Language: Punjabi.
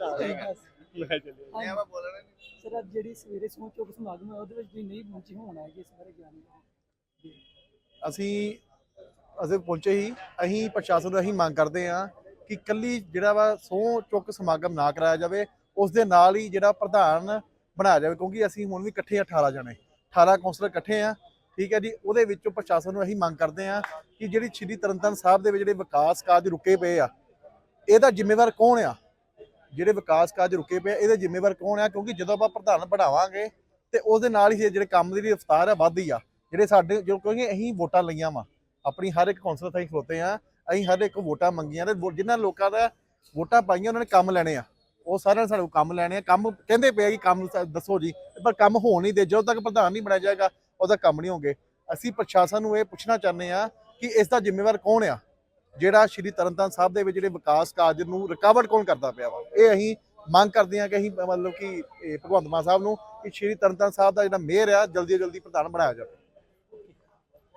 ਮੈਂ ਚੱਲਿਆ ਮੈਂ ਬੋਲਣਾ ਸਰ, ਅੱਜ ਜਿਹੜੀ ਸਵੇਰੇ ਸਹੁੰ ਚੁੱਕ ਸਮਾਗਮ ਹੈ, ਉਹਦੇ ਵਿੱਚ ਤੁਸੀਂ ਨਹੀਂ ਪਹੁੰਚੇ ਹੋਣਾ ਕਿ ਇਸ ਬਾਰੇ ਗਿਆਨ ਨਹੀਂ ਅਸੀਂ ਅਸੀਂ ਪਹੁੰਚੇ ਹੀ, ਅਸੀਂ ਪ੍ਰਸ਼ਾਸਨ ਨੂੰ ਅਸੀਂ ਮੰਗ ਕਰਦੇ ਹਾਂ ਕਿ ਕੱਲੀ ਜਿਹੜਾ ਵਾ ਸਹੁੰ ਚੁੱਕ ਸਮਾਗਮ ਨਾ ਕਰਾਇਆ ਜਾਵੇ, ਉਸ ਦੇ ਨਾਲ ਹੀ ਜਿਹੜਾ ਪ੍ਰਧਾਨ ਬਣਾਇਆ ਜਾਵੇ, ਕਿਉਂਕਿ ਅਸੀਂ ਹੁਣ ਵੀ ਇਕੱਠੇ ਹਾਂ 18 ਜਣੇ। 18 ਕੌਂਸਲਰ ਇਕੱਠੇ ਆ ਠੀਕ ਹੈ ਜੀ? ਉਹਦੇ ਵਿੱਚੋਂ ਪ੍ਰਸ਼ਾਸਨ ਨੂੰ ਅਸੀਂ ਮੰਗ ਕਰਦੇ ਹਾਂ ਕਿ ਜਿਹੜੀ ਸ਼੍ਰੀ ਤਰਨਤਾਰਨ ਸਾਹਿਬ ਦੇ ਵਿੱਚ ਜਿਹੜੇ ਵਿਕਾਸ ਕਾਰਜ ਰੁਕੇ ਪਏ ਆ, ਇਹਦਾ ਜ਼ਿੰਮੇਵਾਰ ਕੌਣ ਆ? ਜਿਹੜੇ ਵਿਕਾਸ ਕਾਰਜ ਰੁਕੇ ਪਏ ਆ, ਇਹਦੇ ਜ਼ਿੰਮੇਵਾਰ ਕੌਣ ਆ? ਕਿਉਂਕਿ ਜਦੋਂ ਆਪਾਂ ਪ੍ਰਧਾਨ ਬਣਾਵਾਂਗੇ ਤੇ ਉਸ ਦੇ ਨਾਲ ਹੀ ਜਿਹੜੇ ਕੰਮ ਦੀ ਰਫ਼ਤਾਰ ਆ ਵੱਧਦੀ ਆ। ਜਿਹੜੇ ਸਾਡੇ ਜੋ ਕਿਉਂਕਿ ਅਸੀਂ ਵੋਟਾਂ ਲਈਆਂ ਵਾ ਆਪਣੀ ਹਰ ਇੱਕ ਕੌਂਸਲਰ ਤਾਈਂ ਖਲੋਤੇ ਆ ਅਸੀਂ ਹਰ ਇੱਕ ਵੋਟਾਂ ਮੰਗੀਆਂ ਤੇ ਵੋ- ਜਿਨ੍ਹਾਂ ਲੋਕਾਂ ਦਾ ਵੋਟਾਂ ਪਾਈਆਂ ਉਹਨਾਂ ਨੇ ਕੰਮ ਲੈਣੇ ਆ। ਉਹ ਸਾਰਿਆਂ ਨੇ ਸਾਡੇ ਕੰਮ ਲੈਣੇ ਆ। ਕੰਮ ਕਹਿੰਦੇ ਪਏ ਕਿ ਕੰਮ ਦੱਸੋ ਜੀ ਪਰ ਕੰਮ ਹੋਣ ਨਹੀਂ ਦੇ ਜਦੋਂ ਤੱਕ ਪ੍ਰਧਾਨ ਨਹੀਂ ਬਣਾਇਆ ਜਾਏਗਾ ਉਹਦਾ ਕੰਮ ਨਹੀਂ ਹੋਗੇ ਅਸੀਂ ਪ੍ਰਸ਼ਾਸਨ ਨੂੰ ਇਹ ਪੁੱਛਣਾ ਚਾਹੁੰਦੇ ਆ ਕਿ ਇਸ ਦਾ ਜ਼ਿੰਮੇਵਾਰ ਕੌਣ ਆ? ਜਿਹੜਾ ਸ਼੍ਰੀ ਤਰਨਤਾਰਨ ਸਾਹਿਬ ਦੇ ਵਿੱਚ ਜਿਹੜੇ ਵਿਕਾਸ ਕਾਰਜ ਨੂੰ ਰੁਕਾਵਟ ਕੌਣ ਕਰਦਾ ਪਿਆ ਵਾ? ਇਹ ਅਸੀਂ ਮੰਗ ਕਰਦੇ ਹਾਂ ਕਿ ਅਸੀਂ ਮਤਲਬ ਕਿ ਭਗਵੰਤ ਮਾਨ ਸਾਹਿਬ ਨੂੰ ਕਿ ਸ਼੍ਰੀ ਤਰਨਤਾਰਨ ਸਾਹਿਬ ਦਾ ਜਿਹੜਾ ਮੇਅਰ ਆ, ਜਲਦੀ ਤੋਂ ਜਲਦੀ ਪ੍ਰਧਾਨ ਬਣਾਇਆ ਜਾਵੇ।